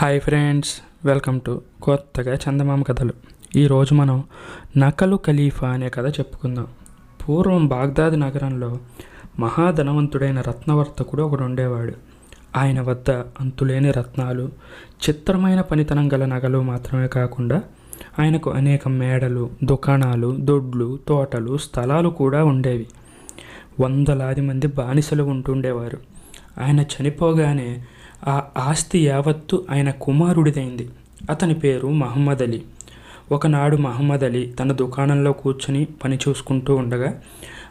Hi friends welcome to కొత్తగా చందమామ కథలు. ఈరోజు మనం నకలు ఖలీఫా అనే కథ చెప్పుకుందాం. పూర్వం బాగ్దాద్ నగరంలో మహాధనవంతుడైన రత్నవర్తకుడు ఒకడు ఉండేవాడు. ఆయన వద్ద అంతులేని రత్నాలు చిత్రమైన పనితనం గల నగలు మాత్రమే కాకుండా ఆయనకు అనేక మేడలు దుకాణాలు దొడ్లు తోటలు స్థలాలు కూడా ఉండేవి. వందలాది మంది బానిసలు ఉంటుండేవారు ఆయన చనిపోగానే ఆ ఆస్తి యావత్తు ఆయన కుమారుడిదైంది. అతని పేరు మహమ్మద్ అలీ. ఒకనాడు మహమ్మద్ అలీ తన దుకాణంలో కూర్చుని పని చూసుకుంటూ ఉండగా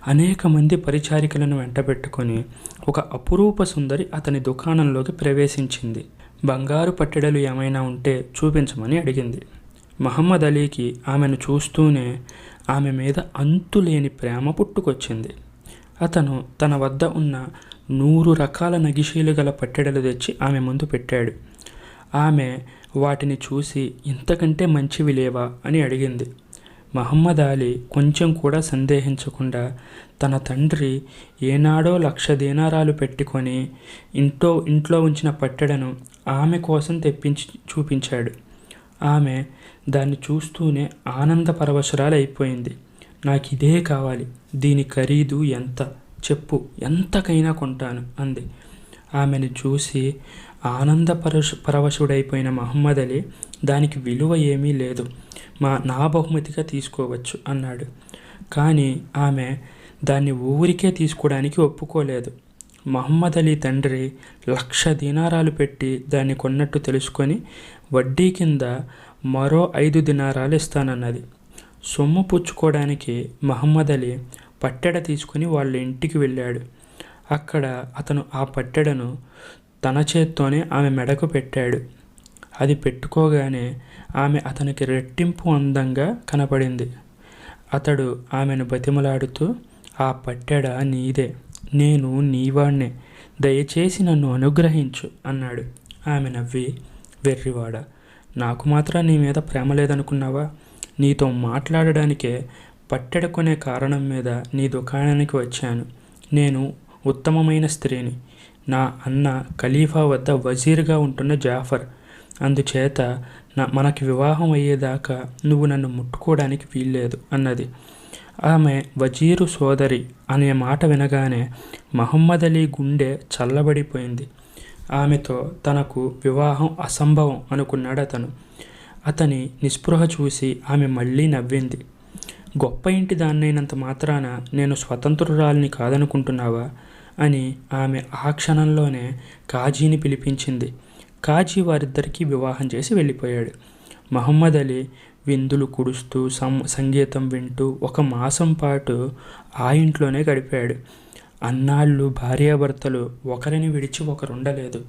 అనేక మంది పరిచారికలను వెంటబెట్టుకొని ఒక అపురూప సుందరి అతని దుకాణంలోకి ప్రవేశించింది. బంగారు పట్టెడలు ఏమైనా ఉంటే చూపించమని అడిగింది. మహమ్మద్ అలీకి ఆమెను చూస్తూనే ఆమె మీద అంతులేని ప్రేమ పుట్టుకొచ్చింది. అతను తన వద్ద ఉన్న నూరు రకాల నగిషీలు గల పట్టెడలు తెచ్చి ఆమె ముందు పెట్టాడు. ఆమె వాటిని చూసి ఇంతకంటే మంచివి లేవా? అని అడిగింది. మహమ్మద్ అలీ కొంచెం కూడా సందేహించకుండా తన తండ్రి ఏనాడో లక్ష దీనారాలు పెట్టుకొని ఇంట్లో ఇంట్లో ఉంచిన పట్టెడను ఆమె కోసం తెప్పించి చూపించాడు. ఆమె దాన్ని చూస్తూనే ఆనంద అయిపోయింది నాకు ఇదే కావాలి. దీని ఖరీదు ఎంత? చెప్పు ఎంతకైనా కొంటాను అంది. ఆమెను చూసి ఆనంద పరశు పరవశుడైపోయిన మహమ్మద్ అలీ దానికి విలువ ఏమీ లేదు మా నా బహుమతిగా తీసుకోవచ్చు అన్నాడు. కానీ ఆమె దాన్ని ఊరికే తీసుకోవడానికి ఒప్పుకోలేదు. మహమ్మద్ అలీ తండ్రి లక్ష దీనారాలు పెట్టి దాన్ని కొన్నట్టు తెలుసుకొని వడ్డీ కింద మరో ఐదు దినారాలు ఇస్తానన్నది. సొమ్ము పుచ్చుకోవడానికి మహమ్మద్ అలీ పట్టెడ తీసుకుని వాళ్ళ ఇంటికి వెళ్ళాడు. అక్కడ అతను ఆ పట్టెడను తన చేత్తోనే ఆమె మెడకు పెట్టాడు. అది పెట్టుకోగానే ఆమె అతనికి రెట్టింపు అందంగా కనపడింది. అతడు ఆమెను బతిమలాడుతూ ఆ పట్టెడ నీదే. నేను నీవాణ్ణే. దయచేసి నన్ను అనుగ్రహించు అన్నాడు. ఆమె నవ్వి వెర్రివాడ నాకు మాత్రం నీ మీద ప్రేమ లేదనుకున్నావా? నీతో మాట్లాడడానికే పట్టెడ కొనే కారణం మీద నీ దుకాణానికి వచ్చాను. నేను ఉత్తమమైన స్త్రీని. నా అన్న ఖలీఫా వద్ద వజీర్గా ఉంటున్న జాఫర్. అందుచేత నా మనకి వివాహం అయ్యేదాకా నువ్వు నన్ను ముట్టుకోవడానికి వీల్లేదు అన్నది. ఆమె వజీరు సోదరి అనే మాట వినగానే మహమ్మద్ అలీ గుండె చల్లబడిపోయింది. ఆమెతో తనకు వివాహం అసంభవం అనుకున్నాడు అతను అతని నిస్పృహ చూసి ఆమె మళ్ళీ నవ్వింది. గొప్ప ఇంటి దాన్నైనంత మాత్రాన నేను స్వతంత్రురాలిని కాదనుకుంటున్నావా? అని ఆమె ఆ క్షణంలోనే కాజీని పిలిపించింది. కాజీ వారిద్దరికీ వివాహం చేసి వెళ్ళిపోయాడు. మహమ్మద్ అలీ విందులు కుడుస్తూ సం సంగీతం వింటూ ఒక మాసం పాటు ఆ ఇంట్లోనే గడిపాడు. అన్నాళ్ళు భార్యాభర్తలు ఒకరిని విడిచి ఒకరు ఉండలేదు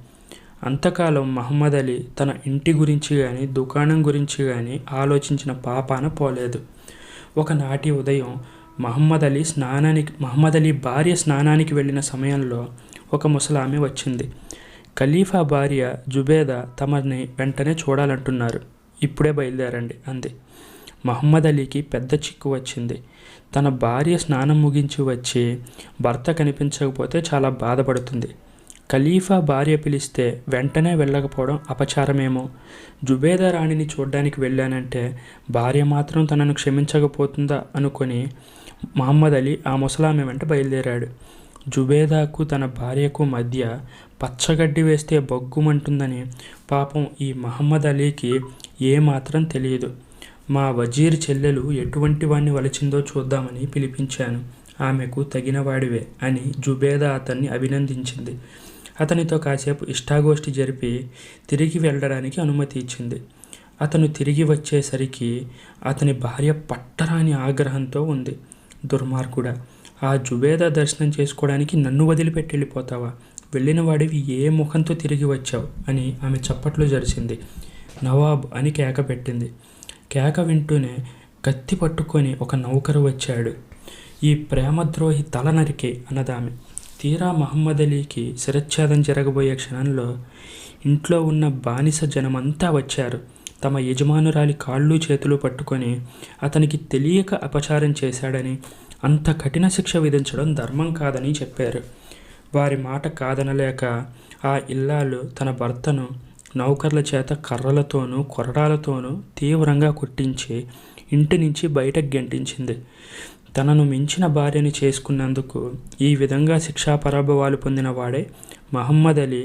అంతకాలం మహమ్మద్ అలీ తన ఇంటి గురించి కానీ దుకాణం గురించి కానీ ఆలోచించిన పాపాన పోలేదు. ఒకనాటి ఉదయం మహమ్మద్ అలీ స్నానానికి మహమ్మద్ అలీ భార్య స్నానానికి వెళ్ళిన సమయంలో ఒక ముసలామె వచ్చింది. ఖలీఫా భార్య జుబేదా తమని వెంటనే చూడాలంటున్నారు. ఇప్పుడే బయలుదేరండి అంది. మహమ్మద్ అలీకి పెద్ద చిక్కు వచ్చింది. తన భార్య స్నానం ముగించి వచ్చి భర్త కనిపించకపోతే చాలా బాధపడుతుంది. ఖలీఫా భార్య పిలిస్తే వెంటనే వెళ్ళకపోవడం అపచారమేమో. జుబేదా రాణిని చూడ్డానికి వెళ్ళానంటే భార్య మాత్రం తనను క్షమించకపోతుందా అనుకొని మహమ్మద్ అలీ ఆ ముసలామె వెంట బయలుదేరాడు. జుబేదాకు తన భార్యకు మధ్య పచ్చగడ్డి వేస్తే బొగ్గుమంటుందని పాపం ఈ మహమ్మద్ అలీకి ఏమాత్రం తెలియదు. మా వజీర్ చెల్లెలు ఎటువంటి వాణ్ణి వలిచిందో చూద్దామని పిలిపించాను. ఆమెకు తగినవాడివే అని జుబేదా అతన్ని అభినందించింది. అతనితో కాసేపు ఇష్టాగోష్ఠి జరిపి తిరిగి వెళ్ళడానికి అనుమతి ఇచ్చింది. అతను తిరిగి వచ్చేసరికి అతని భార్య పట్టరాని ఆగ్రహంతో ఉంది. దుర్మార్గుడా ఆ జుబేదా దర్శనం చేసుకోవడానికి నన్ను వదిలిపెట్టి వెళ్ళిపోతావా? వెళ్ళిన వాడివి ఏ ముఖంతో తిరిగి వచ్చావు? అని ఆమె చప్పట్లు జరిచింది నవాబ్ అని కేక పెట్టింది. కేక వింటూనే కత్తి పట్టుకొని ఒక నౌకరు వచ్చాడు. ఈ ప్రేమద్రోహి తల నరికే అన్నదామె. తీరా మహమ్మద్ అలీకి శిరచ్ఛేదం జరగబోయే క్షణంలో ఇంట్లో ఉన్న బానిస జనమంతా వచ్చారు. తమ యజమానురాలి కాళ్ళు చేతులు పట్టుకొని అతనికి తెలియక అపచారం చేశాడని అంత కఠిన శిక్ష విధించడం ధర్మం కాదని చెప్పారు. వారి మాట కాదనలేక ఆ ఇల్లాలు తన భర్తను నౌకర్ల చేత కర్రలతోనూ కొరడాలతోనూ తీవ్రంగా కొట్టించి ఇంటి నుంచి బయటకు గెంటించింది. తనను మించిన భార్యని చేసుకున్నందుకు ఈ విధంగా శిక్షా పరాభవాలు పొందిన వాడే మహమ్మద్ అలీ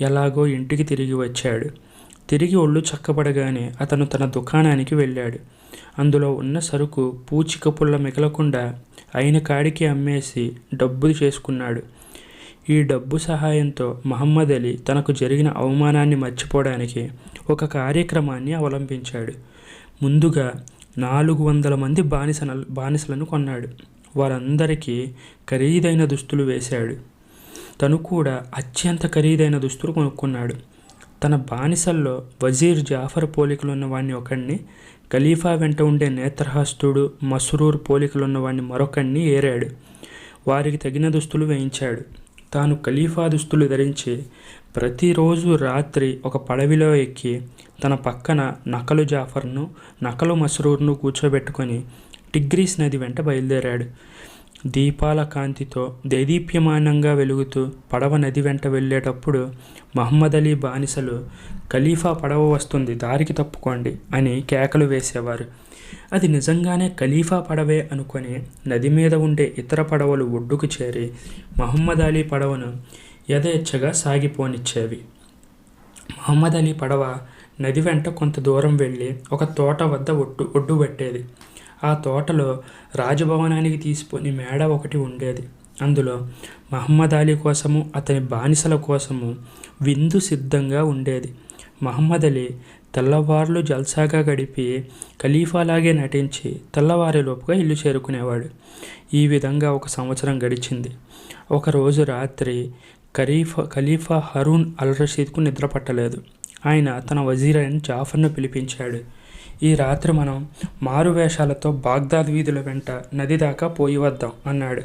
ఎలాగో ఇంటికి తిరిగి వచ్చాడు. తిరిగి ఒళ్ళు చక్కబడగానే అతను తన దుకాణానికి వెళ్ళాడు. అందులో ఉన్న సరుకు పూచిక పుల్ల మిగలకుండా అయిన కాడికి అమ్మేసి డబ్బు చేసుకున్నాడు. ఈ డబ్బు సహాయంతో మహమ్మద్ అలీ తనకు జరిగిన అవమానాన్ని మర్చిపోవడానికి ఒక కార్యక్రమాన్ని అవలంబించాడు. ముందుగా నాలుగు వందల మంది బానిస బానిసలను కొన్నాడు. వారందరికీ ఖరీదైన దుస్తులు వేశాడు. తను కూడా అత్యంత ఖరీదైన దుస్తులు కొనుక్కున్నాడు. తన బానిసల్లో వజీర్ జాఫర్ పోలికలున్న వాడిని ఒకడిని ఖలీఫా వెంట ఉండే నేత్రహస్తుడు మస్రూర్ పోలికలున్న వాడిని మరొకడిని ఏరాడు. వారికి తగిన దుస్తులు వేయించాడు. తాను ఖలీఫా దుస్తులు ధరించి ప్రతిరోజు రాత్రి ఒక పడవిలో ఎక్కి తన పక్కన నకలు జాఫర్ను నకలు మస్రూర్ను కూర్చోబెట్టుకొని టిగ్రీస్ నది వెంట బయలుదేరాడు. దీపాల కాంతితో దేదీప్యమానంగా వెలుగుతూ పడవ నది వెంట వెళ్ళేటప్పుడు మహమ్మద్ అలీ బానిసలు ఖలీఫా పడవ వస్తుంది దారికి తప్పుకోండి అని కేకలు వేసేవారు. అది నిజంగానే ఖలీఫా పడవే అనుకొని నది మీద ఉండే ఇతర పడవలు ఒడ్డుకు చేరి మహమ్మద్ అలీ పడవను యథేచ్ఛగా సాగిపోనిచ్చేవి. మహమ్మద్ అలీ పడవ నది వెంట కొంత దూరం వెళ్ళి ఒక తోట వద్ద ఒడ్డు ఒడ్డు పెట్టేది. ఆ తోటలో రాజభవనానికి తీసుకొని మేడ ఒకటి ఉండేది. అందులో మహమ్మద్ అలీ కోసము అతని బానిసల కోసము విందు సిద్ధంగా ఉండేది. మహమ్మద్ అలీ తెల్లవార్లు జల్సాగా గడిపి ఖలీఫాలాగే నటించి తెల్లవారేలోపుగా ఇల్లు చేరుకునేవాడు. ఈ విధంగా ఒక సంవత్సరం గడిచింది. ఒకరోజు రాత్రి ఖరీఫా ఖలీఫా హరూన్ అల్ రషీద్కు నిద్ర పట్టలేదు. ఆయన తన వజీర్ అయిన జాఫర్ను పిలిపించాడు. ఈ రాత్రి మనం మారు వేషాలతో బాగ్దాద్ వీధుల వెంట నది దాకా పోయి వద్దాం అన్నాడు.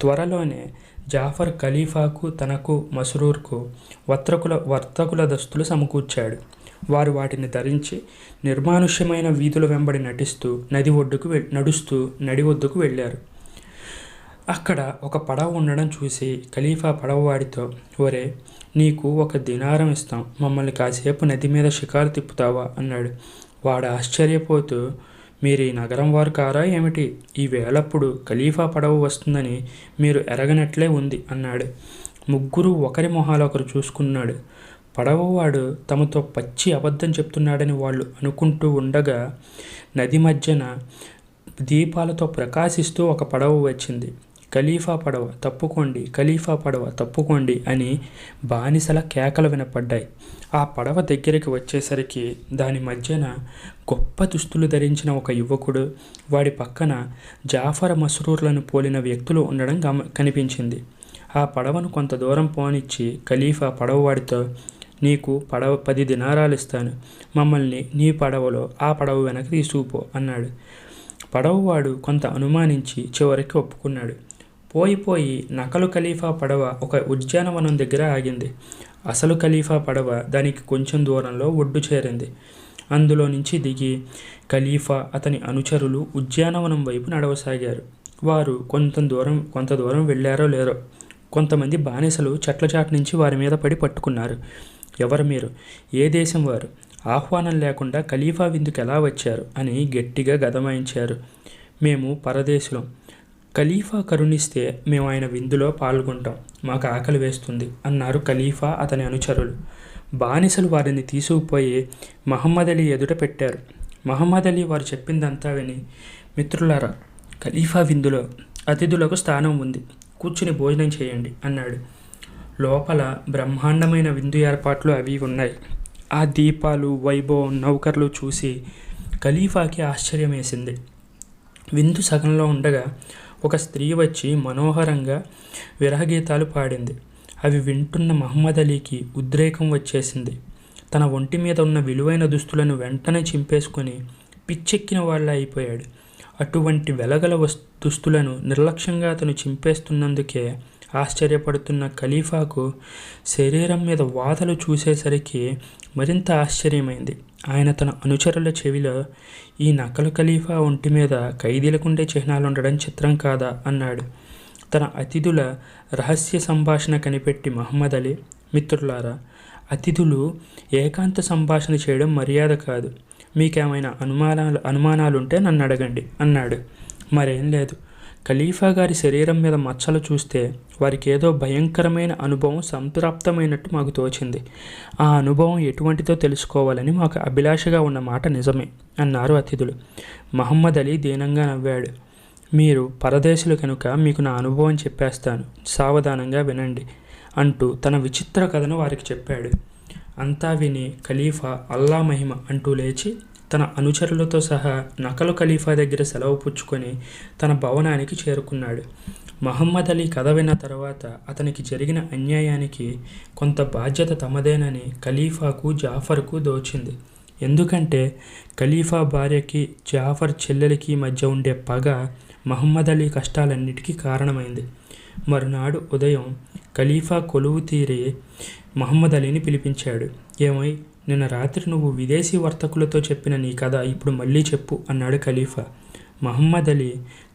త్వరలోనే జాఫర్ ఖలీఫాకు తనకు మసరూర్కు వర్తకుల వర్తకుల దస్తులు సమకూర్చాడు. వారు వాటిని ధరించి నిర్మానుష్యమైన వీధుల వెంబడి నటిస్తూ నది ఒడ్డుకు వె నడుస్తూ నడి ఒడ్డుకు వెళ్ళారు. అక్కడ ఒక పడవ ఉండడం చూసి ఖలీఫా పడవవాడితో ఒరే నీకు ఒక దినారం ఇస్తాం. మమ్మల్ని కాసేపు నది మీద షికారు తిప్పుతావా? అన్నాడు. వాడు ఆశ్చర్యపోతూ మీరు ఈ నగరం వారు కారా ఏమిటి? ఈ వేళప్పుడు ఖలీఫా పడవ వస్తుందని మీరు ఎరగనట్లే ఉంది అన్నాడు. ముగ్గురు ఒకరి మొహాలు ఒకరు చూసుకున్నాడు. పడవవాడు తమతో పచ్చి అబద్ధం చెప్తున్నాడని వాళ్ళు అనుకుంటూ ఉండగా నది మధ్యన దీపాలతో ప్రకాశిస్తూ ఒక పడవ వచ్చింది. ఖలీఫా పడవ తప్పుకోండి ఖలీఫా పడవ తప్పుకోండి అని బానిసల కేకలు వినపడ్డాయి. ఆ పడవ దగ్గరికి వచ్చేసరికి దాని మధ్యన గొప్ప దుస్తులు ధరించిన ఒక యువకుడు వాడి పక్కన జాఫర్ మస్రూర్లను పోలిన వ్యక్తులు ఉండడం గమ కనిపించింది. ఆ పడవను కొంత దూరం పోనిచ్చి ఖలీఫా పడవవాడితో నీకు పడవ పది దినారాలు ఇస్తాను మమ్మల్ని నీ పడవలో ఆ పడవ వెనక్కి తీసుకుపో అన్నాడు. పడవవాడు కొంత అనుమానించి చివరికి ఒప్పుకున్నాడు. పోయి పోయి నకలు ఖలీఫా పడవ ఒక ఉద్యానవనం దగ్గర ఆగింది. అసలు ఖలీఫా పడవ దానికి కొంచెం దూరంలో ఒడ్డు చేరింది. అందులో నుంచి దిగి ఖలీఫా అతని అనుచరులు ఉద్యానవనం వైపు నడవసాగారు. వారు కొంత దూరం కొంత దూరం వెళ్ళారో లేరో కొంతమంది బానిసలు చెట్ల చాటు నుంచి వారి మీద పడి పట్టుకున్నారు. ఎవరు మీరు? ఏ దేశం వారు? ఆహ్వానం లేకుండా ఖలీఫా విందుకు ఎలా వచ్చారు? అని గట్టిగా గదమాయించారు. మేము పరదేశులం. ఖలీఫా కరుణిస్తే మేము ఆయన విందులో పాల్గొంటాం. మాకు ఆకలి వేస్తుంది అన్నారు ఖలీఫా అతని అనుచరులు. బానిసలు వారిని తీసుకుపోయి మహమ్మద్ అలీ ఎదుట పెట్టారు. మహమ్మద్ అలీ వారు చెప్పిందంతా విని మిత్రులారా ఖలీఫా విందులో అతిథులకు స్థానం ఉంది. కూర్చుని భోజనం చేయండి అన్నాడు. లోపల బ్రహ్మాండమైన విందు ఏర్పాట్లు అవి ఉన్నాయి. ఆ దీపాలు వైభవం నౌకర్లు చూసి ఖలీఫాకి ఆశ్చర్యం వేసింది విందు సగంలో ఉండగా ఒక స్త్రీ వచ్చి మనోహరంగా విరహగీతాలు పాడింది. అవి వింటున్న మహమ్మద్ అలీకి ఉద్రేకం వచ్చేసింది. తన ఒంటి మీద ఉన్న విలువైన దుస్తులను వెంటనే చింపేసుకొని పిచ్చెక్కిన వాళ్ళ అయిపోయాడు. అటువంటి వెలగల వస్ దుస్తులను నిర్లక్ష్యంగా అతను చింపేస్తున్నందుకే ఆశ్చర్యపడుతున్న ఖలీఫాకు శరీరం మీద వాతలు చూసేసరికి మరింత ఆశ్చర్యమైంది. ఆయన తన అనుచరుల చెవిలో ఈ నకలు ఖలీఫా ఒంటి మీద ఖైదీలకుండే చిహ్నాలు ఉండడం చిత్రం కాదా అన్నాడు. తన అతిథుల రహస్య సంభాషణ కనిపెట్టి మహమ్మద్ అలీ మిత్రులారా అతిథులు ఏకాంత సంభాషణ చేయడం మర్యాద కాదు. మీకేమైనా అనుమానాలు అనుమానాలుంటే నన్ను అడగండి అన్నాడు. మరేం లేదు. ఖలీఫా గారి శరీరం మీద మచ్చలు చూస్తే వారికి ఏదో భయంకరమైన అనుభవం సంతృప్తమైనట్టు మాకు తోచింది. ఆ అనుభవం ఎటువంటిదో తెలుసుకోవాలని మాకు అభిలాషగా ఉన్న మాట నిజమే అన్నారు అతిథులు. మహమ్మద్ అలీ దీనంగా నవ్వాడు. మీరు పరదేశులు కనుక మీకు నా అనుభవం చెప్పేస్తాను. సావధానంగా వినండి అంటూ తన విచిత్ర కథను వారికి చెప్పాడు. అంతా విని ఖలీఫా అల్లా మహిమ అంటూ లేచి తన అనుచరులతో సహా నకలు ఖలీఫా దగ్గర సెలవు పుచ్చుకొని తన భవనానికి చేరుకున్నాడు. మహమ్మద్ అలీ కథ విన్న తర్వాత అతనికి జరిగిన అన్యాయానికి కొంత బాధ్యత తమదేనని ఖలీఫాకు జాఫర్కు దోచింది. ఎందుకంటే ఖలీఫా భార్యకి జాఫర్ చెల్లెలకి మధ్య ఉండే పగ మహమ్మద్ అలీ కష్టాలన్నిటికీ కారణమైంది. మరునాడు ఉదయం ఖలీఫా కొలువు తీరి మహమ్మద్ అలీని పిలిపించాడు. ఏమై నిన్న రాత్రి నువ్వు విదేశీ వర్తకులతో చెప్పిన నీ కథ ఇప్పుడు మళ్ళీ చెప్పు అన్నాడు ఖలీఫా. మహమ్మద్ అలీ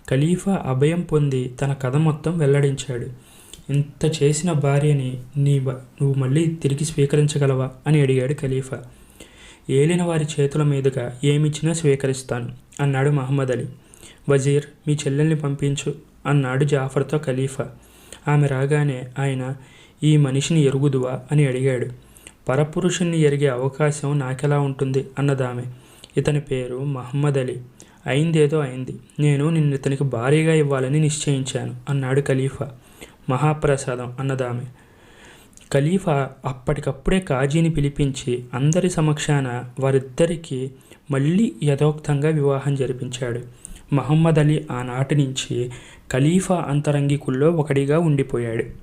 ఖలీఫా అభయం పొంది తన కథ మొత్తం వెల్లడించాడు. ఇంత చేసిన భార్యని నీ బ- నువ్వు మళ్ళీ తిరిగి స్వీకరించగలవా అని అడిగాడు ఖలీఫా. ఏలిన వారి చేతుల మీదుగా ఏమిచ్చినా స్వీకరిస్తాను అన్నాడు మహమ్మద్ అలీ. వజీర్ మీ చెల్లెల్ని పంపించు అన్నాడు జాఫర్తో ఖలీఫా. ఆమె రాగానే ఆయన ఈ మనిషిని ఎరుగుదువా అని అడిగాడు. పరపురుషుణ్ణి ఎరిగే అవకాశం నాకెలా ఉంటుంది? అన్నదామె. ఇతని పేరు మహమ్మద్ అలీ. అయిందేదో అయింది. నేను నిన్ను ఇతనికి భారీగా ఇవ్వాలని నిశ్చయించాను అన్నాడు ఖలీఫా. మహాప్రసాదం అన్నదామె. ఖలీఫా అప్పటికప్పుడే కాజీని పిలిపించి అందరి సమక్షాన వారిద్దరికీ మళ్ళీ యథోక్తంగా వివాహం జరిపించాడు. మహమ్మద్ అలీ ఆనాటి నుంచి ఖలీఫా అంతరంగికుల్లో ఒకడిగా ఉండిపోయాడు.